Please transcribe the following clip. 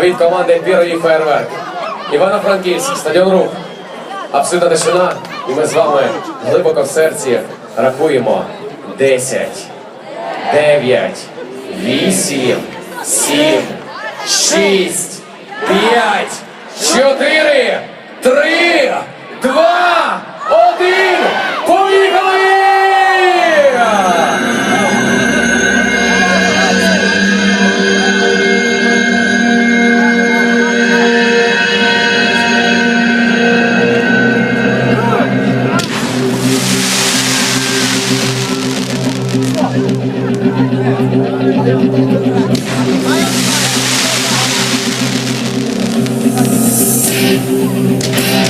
від команди Пірові Фейерверк. Івано-Франківськ, стадіон Рух. Абсолютна тишина. І ми з вами глибоко в серці рахуємо 10, 9, 8, 7, 6, 5, 4, Thank you.